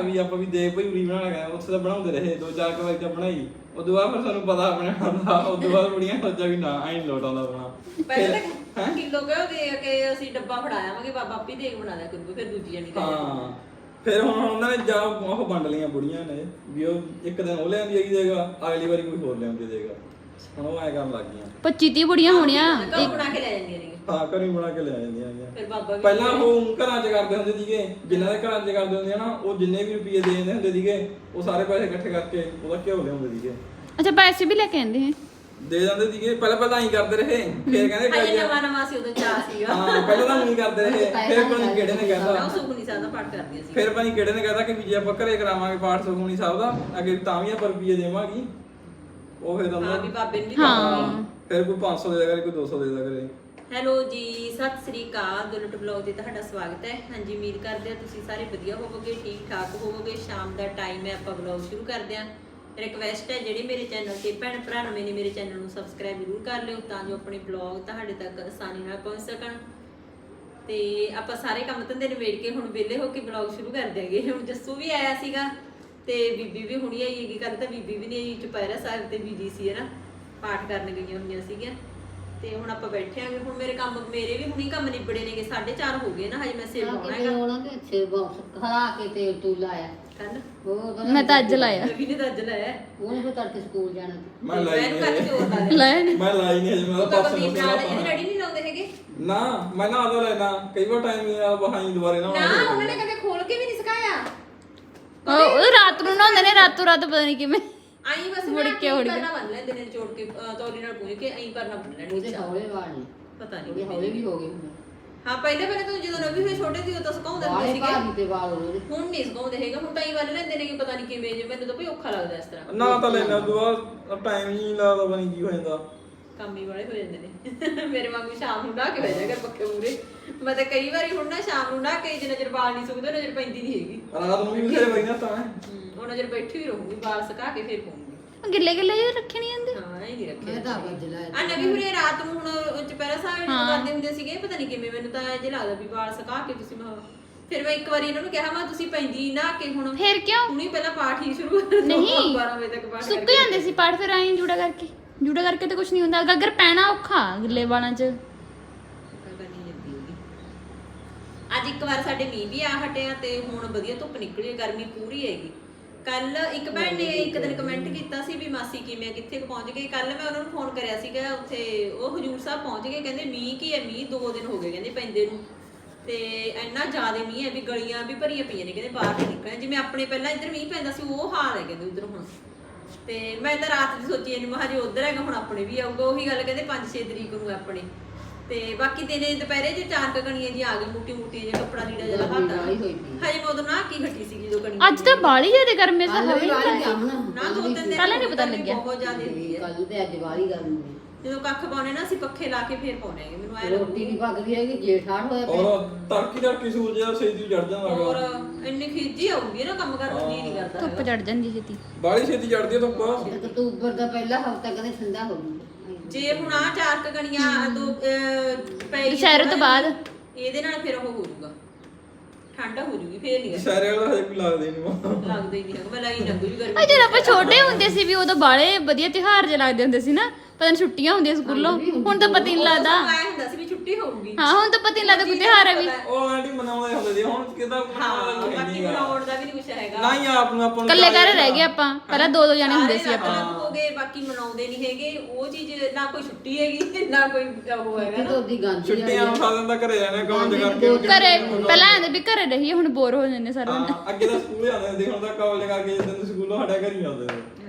ਵੀ ਆਪਾਂ ਵੀ ਦੇਖ ਭਈ ਉਰੀ ਬਣਾਣਾ ਗਿਆ ਉੱਥੇ ਤਾਂ ਬਣਾਉਂਦੇ ਰਹੇ ਦੋ ਚਾਰ ਕਵਾਈ ਤਾਂ ਬਣਾਈ। ਉਦੋਂ ਬਾਅਦ ਫਿਰ ਸਾਨੂੰ ਪਤਾ ਆਪਣੇ ਦਾ ਉਦੋਂ ਬਾਅਦ ਬੁੜੀਆਂ ਸੋਚਿਆ ਵੀ ਨਾ ਆਈ ਲੋਟ ਆਉਂਦਾ ਬਣਾ ਪਹਿਲਾਂ? ਤਾਂ ਕਿਲੋ ਕਿਉਂ ਦੇ ਕੇ ਅਸੀਂ ਡੱਬਾ ਫੜਾਇਆਵਾਂਗੇ ਬਾਬਾ ਆਪੀ ਦੇਖ ਬਣਾ ਦਿਆ ਕਰੂ ਫਿਰ ਦੂਜੀ ਜਣੀ ਹਾਂ। ਫਿਰ ਹੁਣ ਉਹਨਾਂ ਨੇ ਜਾ ਉਹ ਵੰਡ ਲਈਆਂ ਬੁੜੀਆਂ ਨੇ ਵੀ ਉਹ ਇੱਕ ਦਿਨ ਉਹ ਲਿਆਂਦੀ ਹੈਗੀ ਦੇਗਾ ਅਗਲੀ ਵਾਰੀ ਕੋਈ ਹੋਰ ਲਿਆਉਂਦੀ ਦੇਗਾ ਹੁਣ ਉਹ ਐ ਕਰਨ ਲੱਗ ਗਈਆਂ। 25 30 ਬੁੜੀਆਂ ਹੋਣੀਆਂ। ਘਰ ਬਣਾ ਕੇ ਲੈ ਜਾਂਦੀਆਂ ਨੇ। ਹਾਂ ਘਰੀ ਬਣਾ ਕੇ ਲੈ ਜਾਂਦੀਆਂ ਹੈਗੀਆਂ। ਫਿਰ ਬਾਬਾ ਵੀ ਪਹਿਲਾਂ ਉਹ ਘਰਾਂ 'ਚ ਕਰਦੇ ਹੁੰਦੇ ਸੀਗੇ ਜਿਨ੍ਹਾਂ ਦੇ ਘਰਾਂ 'ਚ ਕਰਦੇ ਹੁੰਦੇ ਆ ਨਾ ਉਹ ਜਿੰਨੇ ਵੀ ਰੁਪਏ ਦੇ ਦਿੰਦੇ ਹੁੰਦੇ ਸੀਗੇ ਉਹ ਸਾਰੇ ਪੈਸੇ ਇਕੱਠੇ ਕਰਕੇ ਉਹਦਾ ਘਿਓ ਲਿਆਉਂਦੇ ਸੀਗੇ। ਅੱਛਾ ਪੈਸੇ ਵੀ ਲੈ ਕੇ ਆਉਂਦੇ ਹੈ ਦੇ ਜਾਂਦੇ ਸੀਗੇ ਪਹਿਲਾਂ ਪਹਿਲਾਂ ਹੀ ਕਰਦੇ ਰਹੇ। ਫਿਰ ਕਹਿੰਦੇ ਕਿ ਨਵਾਂ ਨਵਾਂ ਸੀ ਉਦੋਂ ਚਾਹ ਸੀਗਾ। ਹਾਂ ਪਹਿਲਾਂ ਤਾਂ ਨਹੀਂ ਕਰਦੇ ਰਹੇ। ਫਿਰ ਪਤਾ ਕਿਹੜੇ ਨੇ ਉਹ ਕਹਿੰਦਾ ਸੁਖਨੀ ਸਾਹਿਬ ਦਾ ਪਾਠ ਕਰਦੀਆਂ ਸੀ। ਫਿਰ ਪਤਾ ਕਿਹੜੇ ਨੇ ਕਹਿੰਦਾ ਕਿ ਵੀ ਜੇ ਆਪਾਂ ਘਰੇ ਕਰਾਵਾਂਗੇ ਪਾਠ ਸੁਖਮਨੀ ਸਾਹਿਬ ਦਾ ਅੱਗੇ ਤਾਂ ਵੀ ਆਪਾਂ ਰੁਪਏ ਦੇਵਾਂਗੀ। ਉਹ ਫਿਰ ਹਾਂ ਵੀ ਬਾਬੇ ਨੂੰ ਵੀ ਹਾਂ। ਫਿਰ ਕੋਈ 500 ਦੇ ਦਿਆ ਕਰੇ ਕੋਈ 200 ਦੇ ਦਿਆ ਕਰੇ ਹੈਲੋ ਜੀ ਸਤਿ ਸ੍ਰੀ ਅਕਾਲ ਦੁਲਟ ਬਲੌਗ ਤੇ ਤੁਹਾਡਾ ਸਵਾਗਤ ਹੈ। ਹਾਂਜੀ ਉਮੀਦ ਕਰਦੇ ਹਾਂ ਤੁਸੀਂ ਸਾਰੇ ਵਧੀਆ ਹੋਵੋਗੇ ਠੀਕ ਠਾਕ ਹੋਵੋਗੇ। ਸ਼ਾਮ ਦਾ ਟਾਈਮ ਹੈ ਆਪਾਂ ਬਲੌਗ ਸ਼ੁਰੂ ਕਰਦੇ ਹਾਂ। ਰਿਕਵੈਸਟ ਹੈ ਜਿਹੜੇ ਮੇਰੇ ਚੈਨਲ ਤੇ ਭੈਣ ਭਰਾ ਨਵੇਂ ਨੇ ਮੇਰੇ ਚੈਨਲ ਨੂੰ ਸਬਸਕ੍ਰਾਈਬ ਜ਼ਰੂਰ ਕਰ ਲਿਓ ਤਾਂ ਜੋ ਆਪਣੇ ਬਲੌਗ ਤੁਹਾਡੇ ਤੱਕ ਆਸਾਨੀ ਨਾਲ ਪਹੁੰਚ ਸਕਣ। ਤੇ ਆਪਾਂ ਸਾਰੇ ਕੰਮ ਧੰਦੇ ਨਿਬੇੜ ਕੇ ਹੁਣ ਵਿਹਲੇ ਹੋ ਕੇ ਬਲੌਗ ਸ਼ੁਰੂ ਕਰ ਦਿਆਂਗੇ ਹੁਣ ਜੱਸੂ ਵੀ ਆਇਆ ਸੀਗਾ। ਤੇ ਬੀਬੀ ਵੀ ਹੁਣੀ ਆਈ ਹੈਗੀ ਕੱਲ ਤਾਂ ਬੀਬੀ ਵੀ ਨਹੀਂ ਆਈ ਚੁਪਹਿਰਾ ਸਾਹਿਬ ਤੇ ਬੀਜੀ ਸੀ ਹੈ ਨਾ ਪਾਠ ਕਰਨ ਗਈਆਂ ਹੋਈਆਂ ਸੀਗੀਆਂ। ਤੇ ਹੁਣ ਆਪਾਂ ਬੈਠੇ ਆਂਗੇ ਹੁਣ ਮੇਰੇ ਕੰਮ ਮੇਰੇ ਵੀ ਹੁਣੀ ਕੰਮ ਨਿਬੜੇ ਨੇਗੇ 4:30 ਹੋ ਗਏ ਨਾ ਹਜੇ ਮੈਂ ਸਿਰ ਪਾਉਣਾ ਹੈਗਾ। ਦੇ ਅੱਛੇ ਬਾਕਸ ਖਰਾ ਕੇ ਤੇਲ ਤੂੰ ਲਾਇਆ। ਕੱਲ ਮੈਂ ਤਾਂ ਅੱਜ ਲਾਇਆ। ਰਵੀ ਨੇ ਤਾਂ ਅੱਜ ਲਾਇਆ। ਉਹਨੇ ਫਿਰ ਤੜਕੇ ਸਕੂਲ ਜਾਣਾ ਸੀ। ਮੈਂ ਲਾਈ ਮੈਨੂੰ ਕੱਲ ਨਹੀਂ ਜੋਰ ਲਾ ਲਿਆ। ਲਾਇਆ ਨੀ। ਮੈਂ ਲਾਈ ਨਹੀਂ ਹਜੇ ਮੈਂ ਤਾਂ ਪਾਸੇ ਇਹਦੇ ਰੈਡੀ ਨਹੀਂ ਲਾਉਂਦੇ ਹੈਗੇ। ਨਾ ਮੈਂ ਨਾ ਆਦਾ ਲੈਣਾ। ਕਈ ਵਾਰ ਟਾਈਮ ਨਹੀਂ ਆ ਬਹਾਈ ਦੁਬਾਰੇ ਨਾ ਨਾ ਉਹਨਾਂ ਨੇ ਕਦੇ ਖੋਲ ਕੇ ਨਹੀਂ ਉਹ ਉਹ ਰਾਤ ਨੂੰ ਨਹਾਉਂਦੇ ਨੇ ਰਾਤੋਂ ਰਾਤ ਪਤਾ ਨਹੀਂ ਕਿਵੇਂ। ਆਈ ਬਸ ਮੁੜ ਕੇ ਉੜ ਗਿਆ। ਕਰਨਾ ਬੰਨ ਲੈਂਦੇ ਨੇ ਜੋੜ ਕੇ ਅਹ, ਤੌਲੀ ਨਾਲ ਪੂੰਝ ਕੇ ਐਂ ਕਰਨਾ ਬੰਨ ਲੈਣੀ ਉਹਦੇ ਹੌਲੇ ਵਾਲ ਨੇ। ਪਤਾ ਨਹੀਂ ਉਹਦੇ ਹੌਲੇ ਵੀ ਹੋ ਗਏ ਹੁਣ। ਹਾਂ ਪਹਿਲੇ ਪਹਿਲੇ ਤਾਂ ਜਦੋਂ ਰਵੀ ਹੋਏ ਛੋਟੇ ਸੀ ਉਹ ਤਾਂ ਸੁਕਾਉਂਦੇ ਹੁੰਦੇ ਵਾਲੇ ਸੀਗੇ। ਭਾਰੀ ਤੇ ਵਾਲ ਉਹਦੇ। ਹੁਣ ਨਹੀਂ ਸੁਕਾਉਂਦੇ ਹੈਗੇ ਹੁਣ ਤਾਂ ਹੀ ਬੰਨ ਲੈਂਦੇ ਨੇ ਕਿ ਪਤਾ ਨਹੀਂ ਕਿਵੇਂ ਜੇ ਮੈਨੂੰ ਤਾਂ ਭਈ ਔਖਾ ਲੱਗਦਾ ਇਸ ਤਰ੍ਹਾਂ। ਨਾ ਤਾਂ ਲੈਣਾ ਦੁਆ ਟਾਈਮ ਹੀ ਨਹੀਂ ਲੱਗਦਾ ਬਣੀ ਕੀ ਹੋ ਜਾਂਦਾ। ਕੰਮੀ ਵਾਲੇ ਹੋ ਜਾਂਦੇ ਨੇ। ਮੇਰੇ ਵਾਂਗੂ ਸ਼ਾਮ ਨੂੰ ਨਹਾ ਕੇ ਬਹਿ ਜਾ ਕਰ ਪੱਕੇ ਮੂਰੇ ਮੈਂ ਤਾਂ ਕਈ ਵਾਰੀ ਹੁਣ ਨਾ ਸ਼ਾਮ ਨੂੰ ਨਹਾ ਕੇ ਜੇ ਨਜ਼ਰ ਬਾਲ ਨਹੀਂ ਸੁੱਕਦੇ ਨਜ਼ਰ ਪੈਂਦੀ ਨਹੀਂ ਹੈਗੀ। ਰਾਤ ਨੂੰ ਵੀ ਬਥੇਰੇ ਬਈਆਂ ਤਾਂ ਹਮ, ਉਹ ਨਜ਼ਰ ਬੈਠੀ ਵੀ ਰਹੂਗੀ ਬਾਲ ਸੁਕਾ ਕੇ ਫਿਰ ਪਾਉਂਗੀ। ਗਿੱਲੇ ਗਿੱਲੇ ਜਿਹੇ ਰੱਖੇ ਨਹੀਂ ਜਾਂਦੇ? ਹਾਂ ਇਹ ਨਹੀਂ ਰੱਖਿਆ ਮੈਂ ਤਾਂ ਵੱਜ ਲਾਇਆ ਆ ਨਵੀਂ ਹੁਰੇ ਰਾਤ ਨੂੰ ਹੁਣ ਚਪੈਰਾ ਸਾਹਿਬ ਨੂੰ ਕਰਦੇ ਹੁੰਦੇ ਸੀਗੇ ਪਤਾ ਨਹੀਂ ਕਿਵੇਂ ਮੈਨੂੰ ਤਾਂ ਇਹ ਲੱਗਦਾ ਵੀ ਵਾਲ ਸੁਕਾ ਕੇ ਤੁਸੀਂ ਮੈਂ ਫਿਰ ਮੈਂ ਇੱਕ ਵਾਰੀ ਇਹਨਾਂ ਨੂੰ ਕਿਹਾ ਮੈਂ ਤੁਸੀਂ ਪੈਂਦੀ ਨਾ ਕਿ ਹੁਣ ਫਿਰ ਕਿਉਂ? ਹੁਣੀ ਪਹਿਲਾਂ ਪਾਠ ਹੀ ਸ਼ੁਰੂ ਕਰ ਦਿਓ ਨਹੀਂ। 12 ਵਜੇ ਤੱਕ ਪਾਠ ਸੁੱਕ ਕਰਕੇ। ਜਾਂਦੇ ਸੀ ਪਾਠ ਫਿਰ ਆਈ ਜੂੜਾ ਕਰਕੇ। ਜੂੜਾ ਕਰਕੇ ਤਾਂ ਕੁਝ ਨਹੀਂ ਹੁੰਦਾ। ਅਗਰ ਪੈਣਾ ਔਖਾ ਗਿੱਲੇ ਵਾਲਾਂ 'ਚ ਕਰਨੀ ਜਾਂਦੀ ਹੋਗੀ ਅੱਜ ਇੱਕ ਵਾਰ ਸਾਡੇ ਮੀਂਹ ਵੀ ਆ ਹਟਿਆ ਤੇ ਹੁਣ ਵਧੀਆ ਧੁੱਪ ਨਿਕਲੀ ਹੈ, ਗਰਮੀ ਪੂਰੀ ਹੈਗੀ। ਕੱਲ ਇੱਕ ਭੈਣ ਨੇ ਇੱਕ ਦਿਨ ਕਮੈਂਟ ਕੀਤਾ ਸੀ ਵੀ ਮਾਸੀ ਕਿਵੇਂ ਆ, ਕਿੱਥੇ ਕੁ ਪਹੁੰਚ ਗਈ ਕੱਲ ਮੈਂ ਉਹਨਾਂ ਨੂੰ ਫੋਨ ਕਰਿਆ ਸੀਗਾ ਉੱਥੇ ਉਹ ਹਜੂਰ ਸਾਹਿਬ ਪਹੁੰਚ ਗਏ ਕਹਿੰਦੇ ਮੀਂਹ ਕੀ ਹੈ ਮੀਂਹ ਦੋ ਦਿਨ ਹੋ ਗਏ ਕਹਿੰਦੇ ਪੈਂਦੇ ਨੂੰ। ਤੇ ਇੰਨਾ ਜ਼ਿਆਦਾ ਮੀਂਹ ਹੈ ਵੀ ਗਲੀਆਂ ਵੀ ਭਰੀਆਂ ਪਈਆਂ ਨੇ ਕਹਿੰਦੇ ਬਾਹਰ ਨਹੀਂ ਨਿਕਲਿਆ ਜਿਵੇਂ ਆਪਣੇ ਪਹਿਲਾਂ ਇੱਧਰ ਮੀਂਹ ਪੈਂਦਾ ਸੀ ਉਹ ਹਾਲ ਹੈ ਕਹਿੰਦੇ ਉਧਰ ਹੁਣ। ਤੇ ਮੈਂ ਤਾਂ ਰਾਤ ਦੀ ਸੋਚੀ ਨਹੀਂ ਮਹਾ ਜੇ ਉਧਰ ਹੈਗਾ ਹੁਣ ਆਪਣੇ ਵੀ ਆਊਗਾ। ਉਹੀ ਗੱਲ ਕਹਿੰਦੇ 5-6 ਤਰੀਕ ਨੂੰ ਆਪਣੇ। ਤੇ ਬਾਕੀ ਦਿਨੇ ਦੁਪਹਿਰੇ ਜੇ ਚਾਰ ਕਣੀਆਂ ਜੀ ਆ ਗਈ ਮੋਟੀ ਮੋਟੀ ਜੇ ਕੱਪੜਾ ਲੀੜਾ ਜਿਹਾ ਹੱਥ ਵਾਲੀ ਹੋਈ ਪਈ। ਹਜੇ ਮੈਂ ਉਦੋਂ ਨਾ ਕੀ ਹੱਟੀ ਸੀਗੀ ਜੋ ਕਣੀਆਂ ਅੱਜ ਤਾਂ ਬਾਲੀ ਜਿਹੇ ਗਰਮੇ ਤਾਂ ਹਵਾ ਨਹੀਂ ਨਾ ਦੋ ਤਿੰਨ ਦਿਨ ਕੱਲ੍ਹ ਨੀ ਪਤਾ ਲੱਗਿਆ। ਬਹੁਤ ਜ਼ਿਆਦਾ ਹੁੰਦੀ ਹੈ ਕੱਲ ਤੇ ਅੱਜ ਵਾਲੀ ਗਰਮੀ ਹੈ ਜਦੋਂ ਕੱਖ ਪਾਉਣੇ ਨਾ ਅਸੀਂ ਪੱਖੇ ਲਾ ਕੇ ਫੇਰ ਹੈਗੇ। ਮੈਨੂੰ ਐ ਰੋਟੀ ਦੀ ਪੱਕਦੀ ਹੈਗੀ ਜੇਠਾੜ ਹੋਇਆ ਪਿਆ। ਔਰ ਤੜਕੀ ਤੜਕੀ ਸੂਰਜ ਦਾ ਸੇਦੀ ਚੜ ਜਾਂਦਾ ਹੋਰ ਹੈਗਾ ਇੰਨੀ ਖਿੱਚੀ ਆਉਂਦੀ ਹੈ ਨਾ ਕੰਮ ਕਰਨ ਜੀ ਨਹੀਂ ਕਰਦਾ ਧੁੱਪ ਚੜ ਜਾਂਦੀ ਛੇਤੀ। ਬਾੜੀ ਛੇਤੀ ਚੜਦੀ ਹੈ ਧੁੱਪ। ਅਕਤੂਬਰ ਦਾ ਪਹਿਲਾ ਹਫਤਾ ਕਹਿੰਦੇ ਠੰਡਾ ਹੋ ਜੂਗਾ ਜੇ ਹੁਣ ਆ ਚਾਰ ਕੁ ਕਣੀਆਂ ਦੋ ਅਹ, ਪੈ ਗਈ ਦੁਸਹਿਰੇ ਤੋਂ ਬਾਅਦ। ਇਹਦੇ ਨਾਲ ਫਿਰ ਉਹ ਹੋ ਜਾਊਗਾ ਠੰਡ ਹੋ ਜੂਗੀ ਫੇਰ ਨਹੀਂ ਸਾਰੇ ਵਾਲਾ ਹਜੇ ਕੋਈ ਲੱਗਦਾ ਹੀ ਨਹੀਂ ਲੱਗਦਾ ਹੀ ਨਹੀਂ ਹੈਗਾ ਮੈਂ ਲਾਈ ਲੰਗੂ ਜੀ ਗਰਮੀ ਆ ਜਦੋਂ ਆਪਾਂ ਛੋਟੇ ਹੁੰਦੇ ਸੀ ਵੀ ਉਦੋਂ ਬਾਲੇ ਵਧੀਆ ਤਿਉਹਾਰ ਜਿਹੇ ਲੱਗਦੇ ਹੁੰਦੇ ਸੀ ਨਾ ਪਤਾ ਨਹੀਂ ਛੁੱਟੀਆਂ ਹੁੰਦੀਆਂ ਸਕੂਲੋਂ। ਹੁਣ ਤਾਂ ਪਤਾ ਹੀ ਨਹੀਂ ਲੱਗਦਾ। ਆਇਆ ਹੁੰਦਾ ਸੀ ਵੀ ਛੁੱਟੀ ਹੋਊਗੀ। ਹਾਂ ਹੁਣ ਤਾਂ ਪਤਾ ਹੀ ਨਹੀਂ ਲੱਗਦਾ ਕੋਈ ਤਿਉਹਾਰ ਹੈ ਵੀ। ਉਹ ਆਂਟੀ ਮਨਾਉਂਦੇ ਹੁੰਦੇ ਸੀ ਹੁਣ ਕਿਦਾਂ ਹਾਂ ਬਾਕੀ ਬਣਾਉਣ ਦਾ ਵੀ ਨਹੀਂ ਕੁਛ ਹੈਗਾ। ਨਾ ਹੀ ਆਪ ਨੂੰ ਆਪਾਂ ਨੂੰ ਇਕੱਲੇ ਘਰ ਰਹਿ ਗਏ ਆਪਾਂ ਪਹਿਲਾਂ ਦੋ ਦੋ ਜਾਣੇ ਹੁੰਦੇ ਸੀ ਸਾਰੇ ਆਪਾਂ। ਅਲੱਗ ਹੋ ਗਏ ਬਾਕੀ ਮਨਾਉਂਦੇ ਨਹੀਂ ਹੈਗੇ। ਉਹ ਚੀਜ਼ ਨਾ ਕੋਈ ਛੁੱਟੀ ਹੈਗੀ ਨਾ ਕੋਈ ਉਹ ਹੈਗਾ ਨਾ। ਦੀ ਗੰਦ ਛੁੱਟੀਆਂ ਨੂੰ ਸਾਧਨ ਦਾ ਘਰੇ ਰਹਿਣਾ ਕਾਲਜ ਕਰਕੇ। ਘਰੇ ਪਹਿਲਾਂ ਆਂਦੇ ਵੀ ਘਰੇ ਰਹੀਏ ਹੁਣ ਬੋਰ ਹੋ ਜਾਂਦੇ ਸਾਰੇ ਹਾਂ ਅੱਗੇ ਤਾਂ ਸਕੂਲ ਜਾਂਦੇ ਹੁੰਦੇ ਸੀ, ਹੁਣ ਤਾਂ ਕਾਲਜ ਕਰਕੇ ਜਦੋਂ ਸਕੂਲੋਂ ਹਟਿਆ ਘਰ ਹੀ ਆਉਂਦੇ ਨੇ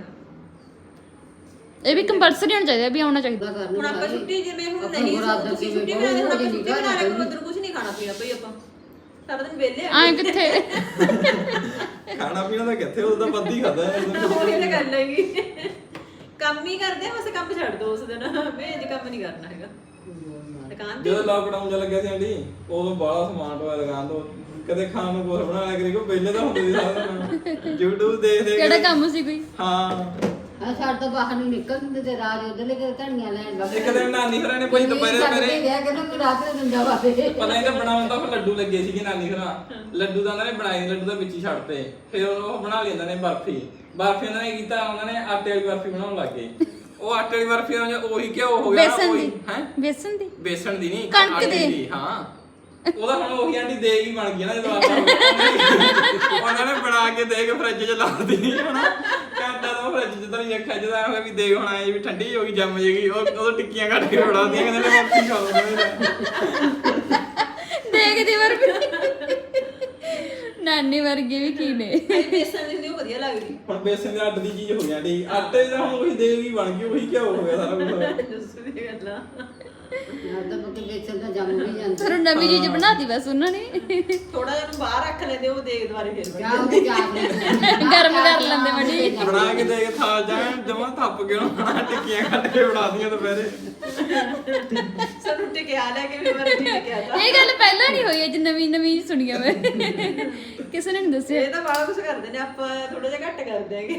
ਇਹ ਵੀ ਕੰਪਲਸਰੀ ਹੋਣਾ ਚਾਹੀਦਾ ਵੀ ਆਉਣਾ ਚਾਹੀਦਾ। ਹੁਣ ਆਪਾਂ ਛੁੱਟੀ ਜਿਵੇਂ ਹੁਣ ਨਹੀਂ ਤੁਸੀਂ ਛੁੱਟੀ ਬਣਾ ਦੇ ਹੁਣ ਆਪਾਂ ਛੁੱਟੀ ਬਣਾ ਲੈ ਵਧੀਆ ਕੋਈ ਕੁਝ ਨਹੀਂ ਖਾਣਾ ਪੀਣਾ ਭਈ ਆਪਾਂ। ਸਾਰਾ ਦਿਨ ਵਿਹਲੇ ਆ। ਐਂ ਕਿੱਥੇ? ਖਾਣਾ ਪੀਣਾ ਤਾਂ ਕਿੱਥੇ ਉਹ ਤਾਂ ਬੱਦੀ ਖਾਦਾ ਉਹੀ ਤਾਂ ਗੱਲ ਹੈਗੀ ਕੰਮ ਹੀ ਕਰਦੇ ਆ, ਬਸ ਕੰਮ ਛੱਡ ਦੋ ਉਸ ਦਿਨ। ਮੈਂ ਅੱਜ ਕੰਮ ਨਹੀਂ ਕਰਨਾ ਹੈਗਾ। ਦੁਕਾਨ ਤੇ ਜਦੋਂ ਲਾਕਡਾਊਨ ਚ ਲੱਗਿਆ ਸੀ ਆਂਟੀ ਉਦੋਂ ਬਾਹਲਾ ਸਮਾਰਟ ਹੋਇਆ ਦੁਕਾਨ ਤੋਂ। ਕਦੇ ਖਾਣ ਨੂੰ ਕੁਝ ਬਣਾ ਲਿਆ ਕਰੀ ਕੋ ਪਹਿਲੇ ਤਾਂ ਹੁੰਦੇ ਸੀ ਸਾਰਾ ਦਿਨ। YouTube ਦੇਖ ਦੇਖ ਕਿਹੜਾ ਕੇ- ਕੰਮ ਸੀ ਕੋਈ? ਹਾਂ। ਆ ਸਾਡੇ ਤੋਂ ਬਾਹਰ ਨਹੀਂ ਨਿਕਲ ਦਿੰਦੇ ਤੇ ਰਾਜ ਉਧਰਲੇ ਕੇ ਧਣੀਆਂ ਲੈਣ ਲੱਗ ਇੱਕ ਦਿਨ ਨਾਨੀ ਘਰਾਂ ਨੇ ਭਾਈ ਦੁਪਹਿਰੇ ਕੇ ਦੁਪਹਿਰੇ। ਗਿਆ ਕਹਿੰਦਾ ਕਿ ਰਾਤ ਨੂੰ ਦਿੰਦਾ ਵਾਵੇ ਪਤਾ ਨਹੀਂ ਤਾਂ ਬਣਾਉਣ ਤਾਂ ਫਿਰ ਲੱਡੂ ਲੱਗੇ ਸੀਗੇ ਨਾਨੀ ਘਰਾਂ ਲੱਡੂ ਤਾਂ ਉਹਨਾਂ ਨੇ ਬਣਾਏ ਲੱਡੂ ਤਾਂ ਵਿੱਚ ਹੀ ਛੱਡਤੇ। ਫਿਰ ਉਹ ਬਣਾ ਲਈ ਉਹਨਾਂ ਨੇ ਬਰਫੀ। ਬਰਫੀ ਉਹਨਾਂ ਨੇ ਕੀਤਾ ਉਹਨਾਂ ਨੇ ਆਟੇ ਵਾਲੀ ਬਰਫੀ ਬਣਾਉਣ ਲੱਗੇ ਉਹ ਆਟੇ ਵਾਲੀ ਬਰਫੀ ਉਹਨਾਂ 'ਚ ਉਹੀ ਘਿਓ ਹੋ ਗਿਆ ਬੇਸਨ ਉਹੀ ਦੀ। ਹੈ? ਬੇਸਨ ਦੀ? ਬੇਸਣ ਦੀ ਨਹੀਂ ਕਣਕ ਦੀ। ਹਾਂ। ਉਹਦਾ ਹੁਣ ਉਹੀ ਆਂਟੀ ਦੇਗ ਹੀ ਬਣ ਗਈ ਨਾ ਜਦੋਂ ਗਿਆ। ਉਹਨਾਂ ਨੇ ਬਣਾ ਕੇ ਦੇਗ ਫਰਿੱਜ 'ਚ ਲਾ ਦਿੱਤੀ ਹਨਾ? ਘੰਟਾ ਤਾਂ ਫਰਿੱਜ 'ਚ ਤਾਂ ਨਹੀਂ ਰੱਖਿਆ ਜਦੋਂ ਐਂ ਹੋਇਆ ਵੀ ਦੇਗ ਹੁਣ ਆਏ ਵੀ ਠੰਡੀ ਹੋ ਗਈ ਜੰਮ ਜੇਗੀ ਉਹ ਉਦੋਂ ਟਿੱਕੀਆਂ ਕੱਢ ਕੇ ਉਡਾਉਂਦੀਆਂ ਕਹਿੰਦੇ ਨੇ ਬਰਫੀ ਖਾ ਲਓ ਦੇਖਦੀ ਵਰਗੀ। ਨਾਨੀ ਵਰਗੀ ਵੀ ਕੀ ਨੇ। ਬੇਸਣ ਦੀ ਉਹ ਵਧੀਆ ਲੱਗਦੀ। ਹੁਣ ਬੇਸਨ ਦੇ ਆਟੇ ਦੀ ਚੀਜ਼ ਹੋ ਗਿਆ ਢੀ ਆਟੇ ਦਾ ਹੁਣ ਉਹੀ ਦੇਗ ਬਣ ਗਈ ਉਹੀ ਘਿਓ ਹੋ ਗਿਆ ਸਾਰਾ ਕੁਝ ਦੱਸੂ ਦੀ ਗੱਲਾਂ ਤਾਂ ਬੱਕੇ ਵੇਚਣ ਦਾ ਜੰਮ ਵੀ ਜਾਂਦਾ। ਫਿਰ ਨਵੀਂ ਚੀਜ਼ ਬਣਾਤੀ ਬਸ ਉਹਨਾਂ ਨੇ। ਥੋੜਾ ਜਿਹਾ ਨੂੰ ਬਾਹਰ ਰੱਖ ਲੈਂਦੇ ਉਹ ਦੇਖ ਦੁਆਰੇ ਫਿਰ ਚਾਹ ਉਹਦੀ ਚਾਹ ਲੈ ਗਰਮ ਕਰ ਲੈਂਦੇ ਮੜੀ ਬਣਾ ਕੇ ਦੇਖ ਥਾਲ ਜਾਣ ਜਮਾ ਥੱਪ ਕੇ ਉਹਨਾਂ ਟਿੱਕੀਆਂ ਕੱਢ ਕੇ ਉਡਾਦੀਆਂ ਦੁਪਹਿਰੇ। ਸਾਨੂੰ ਟਿਕਿਆ ਲੈ ਕੇ ਵੀ ਮਰ ਜੀ ਟਿਕਿਆ ਤਾਂ। ਇਹ ਗੱਲ ਪਹਿਲਾਂ ਨਹੀਂ ਹੋਈ ਅੱਜ ਨਵੀਂ ਨਵੀਂ ਸੁਣੀਆਂ ਮੈਂ। ਕਿਸੇ ਨੇ ਨਹੀਂ ਦੱਸਿਆ। ਇਹ ਤਾਂ ਬੜਾ ਕੁਝ ਕਰਦੇ ਨੇ ਆਪਾਂ ਥੋੜਾ ਜਿਹਾ ਘੱਟ ਕਰਦੇ ਹੈਗੇ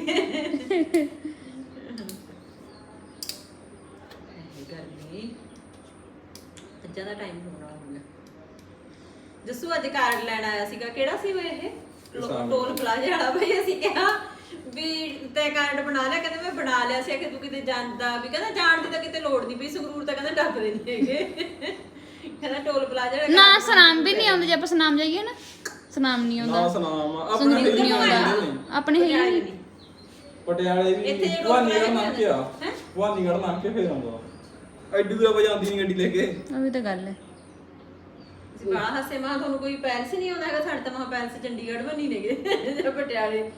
ਇਹ ਗਰਮੀ ਅੱਜਾ ਦਾ ਟਾਈਮ ਹੋਣਾ ਹੋ ਗਿਆ। ਜੱਸੂ ਅੱਜ ਕਾਰਡ ਲੈਣ ਆਇਆ ਸੀਗਾ। ਕਿਹੜਾ ਸੀ ਉਹ ਇਹ? ਲੋ-। ਟੋਲ ਪਲਾਜ਼ਾ ਵਾਲਾ ਭਾਈ ਅਸੀਂ ਕਿਹਾ ਵੀ ਤੇ ਕਾਰਡ ਬਣਾ ਲਿਆ ਕਹਿੰਦੇ ਮੈਂ ਬਣਾ ਲਿਆ ਸੀ ਕਿ ਤੂੰ ਕਿਤੇ ਜਾਂਦਾ ਵੀ ਕਹਿੰਦਾ ਜਾਣ ਦੀ ਤਾਂ ਕਿਤੇ ਲੋੜ ਨਹੀਂ ਪਈ ਸੰਗਰੂਰ ਤਾਂ ਕਹਿੰਦਾ ਡੱਬਦੇ ਨਹੀਂ ਹੈਗੇ। ਕਹਿੰਦਾ ਟੋਲ ਪਲਾਜ਼ਾ ਵਾਲਾ ਨਾ card ਸਨਾਮ ਵੀ ਨਹੀਂ ਆਉਂਦਾ ਜੇ ਆਪਾਂ ਸਨਾਮ ਜਾਈਏ ਨਾ ਸਨਾਮ ਨਹੀਂ ਨਾ ਆਉਂਦਾ। ਸੁਨਾਮ ਆਪਣੇ ਸੰਗਰੂਰ ਹੀ ਨਹੀਂ ਆਉਂਦਾ। ਆਪਣੇ ਹੀ ਪਟਿਆਲੇ ਨਹੀਂ। ਪਟਿਆਲੇ ਵੀ ਇੱਥੇ ਜਿਹੜੇ ਭਵਾਨੀਗੜ੍ਹ ਲੋਕ ਲੰਘ ਕੇ ਆ? ਹੈਂ? ਭਵਾਨੀਗੜ੍ਹ ਲੰਘ ਕੇ ਫੇਰ ਆਉਂਦਾ। ਐਡੀ ਦੂਰ ਵਜਾਉਂਦੀ ਨਹੀਂ ਗੱਡੀ ਲੈ ਕੇ। ਉਹ ਵੀ ਤਾਂ ਗੱਲ ਹੈ। ਅਸੀਂ ਬੜਾ ਹੱਸੇ ਮਾ ਤੁਹਾਨੂੰ ਕੋਈ ਪੈਲਸ ਨਹੀਂ ਆਉਂਦਾ ਹੈਗਾ? ਸਾਡੇ ਤਾਂ ਮਹਾ ਪੈਲਸ ਚੰਡੀਗੜ੍ਹ ਬਣੀ ਨੇਗੇ ਜਾਂ ਪਟਿਆਲੇ।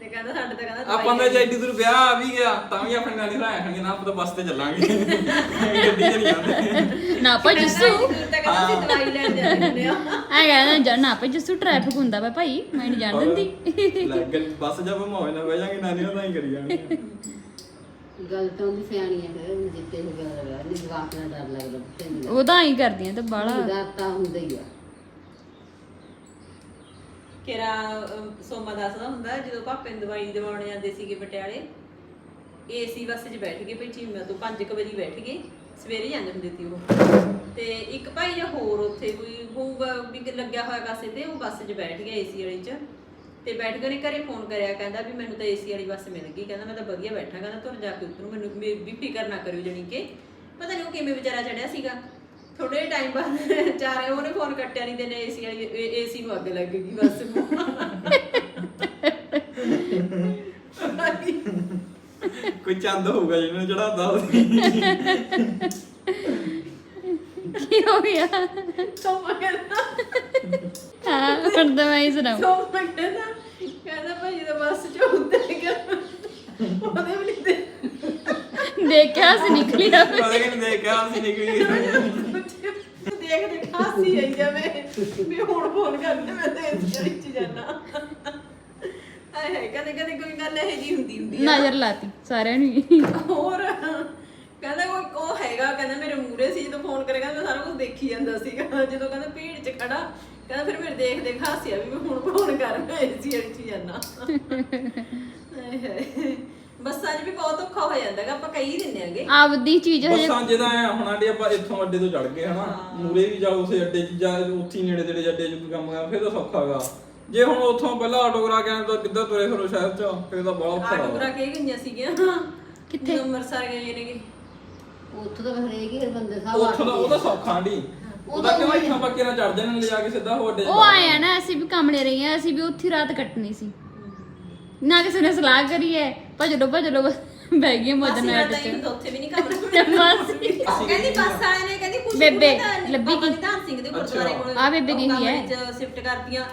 ਤੇ ਕਹਿੰਦਾ ਸਾਡੇ ਤਾਂ ਕਹਿੰਦਾ ਆਪਾਂ ਦਾ ਜੇ ਐਡੀ ਦੂਰ ਵਿਆਹ ਆ ਵੀ ਗਿਆ ਤਾਂ ਵੀ ਆਪਣੇ ਨਾਲ ਹੀ ਰਾਇਆ ਖਾਂਗੇ ਨਾ ਆਪਾਂ ਤਾਂ ਬੱਸ ਤੇ ਚੱਲਾਂਗੇ। ਗੱਡੀ 'ਚ ਨਹੀਂ ਜਾਂਦੇ। ਨਾ ਭਾਈ ਜੱਸੂ। ਤਾਂ ਕਹਿੰਦਾ ਅਸੀਂ ਦਵਾਈ ਲੈਣ ਜਾਂਦੇ ਆ। ਆ ਕਹਿੰਦਾ ਜਾ ਨਾ ਭਾਈ ਜੱਸੂ ਟ੍ਰੈਫਿਕ ਹੁੰਦਾ ਵਾ ਭਾਈ ਮੈਂ ਨਹੀਂ ਜਾਣ ਦਿੰਦੀ। ਲੈ ਗੱਡੀ ਬੱਸ ਜਾ ਮੋਏ ਨਾ ਬਹਿ ਜਾਾਂਗੇ ਨਾਨੀ ਨਾਲ ਤਾਂ ਹੀ ਕਰੀ ਜਾਣੀ ਗੱਲ ਤਾਂ ਉਹਦੀ ਸਿਆਣੀ ਹੈ ਫਿਰ ਜਿੱਤੇ ਹੋ ਗਿਆ ਰਹਾ ਨਹੀਂ ਜਵਾਕ ਨਾਲ ਡਰ ਲੱਗਦਾ ਤੈਨੂੰ ਉਹ ਤਾਂ ਹੀ ਕਰਦੀਆਂ ਤਾਂ ਬਾਲਾ ਡਰ ਤਾਂ ਹੁੰਦਾ ਹੀ ਆ। ਕਿਰਾ ਸੋਮਾ ਦੱਸਦਾ ਹੁੰਦਾ ਜਦੋਂ ਪਾਪੇ ਨੂੰ ਦਵਾਈ ਦਿਵਾਉਣ ਜਾਂਦੇ ਸੀਗੇ ਪਟਿਆਲੇ ਏਸੀ ਬੱਸ 'ਚ ਬੈਠ ਗਏ ਭਈ ਚੀਮਾ ਤੋਂ 5 ਵਜੇ ਬੈਠ ਗਏ ਸਵੇਰੇ ਜਾਂਦੇ ਹੁੰਦੇ ਸੀ ਉਹ। ਤੇ ਇੱਕ ਭਾਈ ਜਾਂ ਹੋਰ ਉੱਥੇ ਕੋਈ ਹੋਊਗਾ ਵੀ ਕਿ ਲੱਗਿਆ ਹੋਇਆ ਕਾਸੇ ਤੇ ਉਹ ਬੱਸ 'ਚ ਬੈਠ ਗਿਆ ਏਸੀ ਵਾਲੀ 'ਚ। ਤੇ ਬੈਠ ਕੇ ਨੇ ਘਰੇ ਫੋਨ ਕਰਿਆ ਕਹਿੰਦਾ ਵੀ ਮੈਨੂੰ ਤਾਂ ਏਸੀ ਵਾਲੀ ਬੱਸ ਮਿਲ ਗਈ ਕਹਿੰਦਾ ਮੈਂ ਤਾਂ ਵਧੀਆ ਬੈਠਾ ਕਹਿੰਦਾ ਤੁਰ ਜਾ ਕੇ ਉਤਰੂ ਮੈਨੂੰ ਵੀ ਵੀ ਫਿਕਰ ਨਾ ਕਰਿਓ ਜਣੀ ਕਿ। ਪਤਾ ਨਹੀਂ ਉਹ ਕਿਵੇਂ ਵਿਚਾਰਾ ਚੜਿਆ ਸੀਗਾ। ਥੋੜੇ ਟਾਈਮ ਬਾਅਦ ਚਾਰੇ ਉਹਨੇ ਫੋਨ ਕੱਟਿਆ ਨਹੀਂ ਤੇ ਨੇ ਏਸੀ ਵਾਲੀ ਏਸੀ ਨੂੰ ਅੱਗ ਲੱਗ ਗਈ ਬੱਸ ਨੂੰ। ਕੋਈ ਚੰਦ ਹੋਊਗਾ ਜਿਹਨੂੰ ਚੜਾਉਂਦਾ ਕੀ ਹੋ ਗਿਆ? ਸੋਮਾ ਕਹਿੰਦਾ ਹਾਂ ਹੁਣ ਤਾਂ ਮੈਂ ਹੀ ਸੁਣਾਉ ਸੋਮਾ ਕਹਿੰਦਾ ਕਹਿੰਦਾ ਭਾਈ ਜਦੋਂ ਬੱਸ ਚ ਉੱਤੇ ਗਿਆ ਉਹਦੇ ਵੀ ਨਹੀਂ ਦੇ ਦੇਖਿਆ ਸੀ ਨਿਕਲੀ ਆ ਪਤਾ ਕਿ ਨਹੀਂ ਦੇਖਿਆ ਅਸੀਂ ਨਹੀਂ ਕੋਈ ਦੇਖ ਦੇਖ ਹਾਸੀ ਆਈ ਜਾਵੇ ਵੀ ਹੁਣ ਫੋਨ ਕਰਨੇ ਮੈਂ ਤੇ ਇਸ ਵਿੱਚ ਜਾਣਾ ਆਏ ਹਾਏ ਕਦੇ ਕਦੇ ਕੋਈ ਗੱਲ ਇਹ ਜੀ ਹੁੰਦੀ ਹੁੰਦੀ ਆ। ਨਜ਼ਰ ਲਾਤੀ ਸਾਰਿਆਂ ਨੂੰ ਹੀ। ਹੋਰ ਕਹਿੰਦਾ ਕੋਈ ਉਹ ਹੈਗਾ ਕਹਿੰਦਾ ਮੇਰੇ ਮੂਰੇ ਸੀ ਜਦੋਂ ਫੋਨ ਕਰੇਗਾ ਮੈਂ ਸਾਰਾ ਕੁਝ ਦੇਖੀ ਜਾਂਦਾ ਸੀਗਾ। ਜਦੋਂ ਕਹਿੰਦਾ ਭੀੜ 'ਚ ਖੜਾ ਕਹਿੰਦਾ ਫਿਰ ਮੇਰੇ ਦੇਖ ਦੇਖ ਹਾਸਿਆ ਵੀ ਮੈਂ ਹੁਣ ਫੋਨ ਕਰ ਮੈਂ ਏਸੀ ਵਾਲੀ 'ਚ ਜਾਣਾ ਬੱਸਾਂ 'ਚ ਵੀ ਬਹੁਤ ਔਖਾ ਹੋ ਜਾਂਦਾ ਹੈਗਾ ਆਪਾਂ ਕਹੀ ਦਿੰਦੇ ਆਂਗੇ ਆਪਦੀ ਚੀਜ਼ ਹਜੇ ਬੱਸਾਂ ਜਿਹਦਾ ਐ ਹੁਣ ਆਂਟੀ ਆਪਾਂ ਇੱਥੋਂ ਅੱਡੇ ਤੋਂ ਚੜ ਗਏ ਹਨਾ। ਮੂਰੇ ਵੀ ਜਾਓ ਉਸੇ ਅੱਡੇ 'ਚ ਜਾ ਉੱਥੇ ਨੇੜੇ ਤੇੜੇ ਅੱਡੇ 'ਚ ਕੋਈ ਕੰਮ ਆ ਫਿਰ ਤਾਂ ਸੌਖਾ ਹੈਗਾ। ਜੇ ਹੁਣ ਉੱਥੋਂ ਪਹਿਲਾਂ ਆਟੋ ਕਰਾ ਕੇ ਆਏ ਤਾਂ ਕਿੱਦਾਂ ਤੁਰੇ ਫਿਰੋ ਸ਼ਹਿਰ 'ਚ? ਫਿਰ ਤਾਂ ਬੜਾ ਔਖਾ ਆਟੋ ਕਰਾ ਕੇ ਗਈਆਂ ਸੀਗੀਆਂ। ਕਿੱਥੇ? ਅੰਮ੍ਰਿਤਸਰ ਗਏ ਨੇਗੇ। ਉੱਥੋਂ ਤਾਂ ਹਰੇਕ ਹੀ ਬੰਦੇ ਸਾਹਿਬ ਉੱਥੋਂ ਦਾ ਉਹਦਾ ਸੌਖਾ ਆਂਟੀ। ਉਹਦਾ ਕਿਉਂ ਇੱਥੋਂ ਪੱਕੇ ਨਾਲ ਚੜ ਜਾਣ ਲੈ ਜਾ ਕੇ ਸਿੱਧਾ ਹੋ ਅੱਡੇ 'ਚ ਉਹ ਆਏ ਆ ਨਾ ਅਸੀਂ ਵੀ ਕਮਲੇ ਰਹੀ ਆ ਅਸੀਂ ਵੀ ਉੱਥੇ ਹੀ ਰਾਤ ਕੱਟਣੀ ਸੀ। ਨਾ ਕਿਸੇ ਨੇ ਸਲਾਹ ਕਰੀ ਹੈ ਭਜਲੋ ਬਸ ਬਹਿ ਗਏ ਮਦਨ ਅਸੀਂ ਨਾਟ ਤਾਂ ਚ। ਹੀ ਉੱਥੇ ਵੀ ਨਹੀਂ ਕੰਮ ਮਾਸੀ। ਕਹਿੰਦੀ ਬੱਸ ਵਾਲੇ ਨੇ ਕਹਿੰਦੀ ਕੁਝ ਬੇਬੇ, ਲੱਭੀ ਕੀ? ਨਿਧਾਨ ਸਿੰਘ ਦੇ ਗੁਰਦੁਆਰੇ ਕੋਲ ਆ ਬੇਬੇ ਗਈ ਹੈ। ਸ਼ਿਫਟ ਕਰਦੀਆਂ